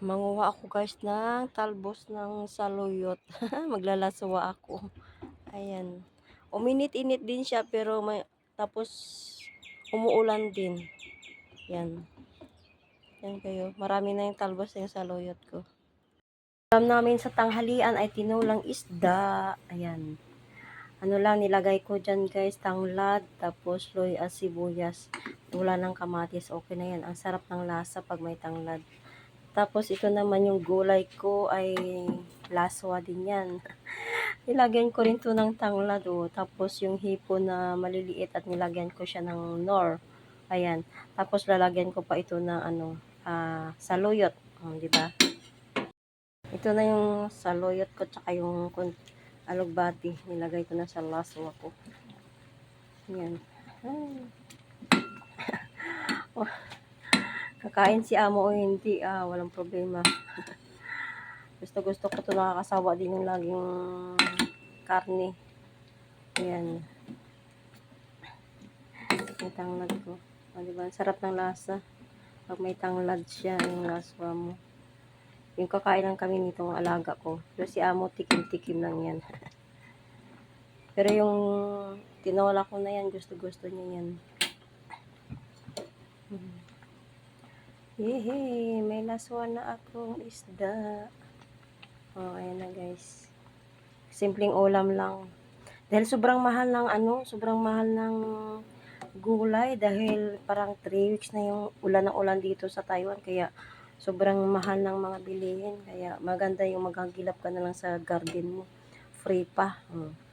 Manguha ako guys ng talbos ng saluyot. Maglalaswa ako. Ayan. Uminit-init din siya pero may, tapos umuulan din. Yan. Yan kayo. Marami na yung talbos ng saluyot ko. Alam namin sa tanghalian ay tinulang isda. Ayan. Ano lang nilagay ko dyan guys, tanglad, tapos loy at sibuyas. Wala ng kamatis, okay na yan. Ang sarap ng lasa pag may tanglad. Tapos ito naman yung gulay ko ay laswa din yan. Nilagyan ko rin to ng tanglad oh. Tapos yung hipo na maliliit at nilagyan ko siya ng nor. Ayan. Tapos lalagyan ko pa ito ng ano, ah, saluyot. Oh, di ba? Ito na yung saluyot ko tsaka yung alugbati. Nilagay ko na sa laswa ko. Yan. Ay. Oh. Kakain si amo o hindi, ah, walang problema. gusto gusto ko to nakakasawa din yung laging karne. Yan. May tanglad ko. O, diba? Sarap ng lasa. Pag may tanglad siya, yung laswa mo. Yung kakain lang kami nitong alaga ko. Pero si amo, tikim-tikim lang yan. Pero yung tinola ko na yan, gusto-gusto niya yan. Hmm. Yehey, may laswa na akong isda. Oh, ayan na guys. Simpleng ulam lang. Dahil sobrang mahal ng ano, sobrang mahal ng gulay dahil parang 3 weeks na yung ulan ng ulan dito sa Taiwan kaya sobrang mahal ng mga bilihin kaya maganda yung maghagilap ka na lang sa garden mo free pa hmm.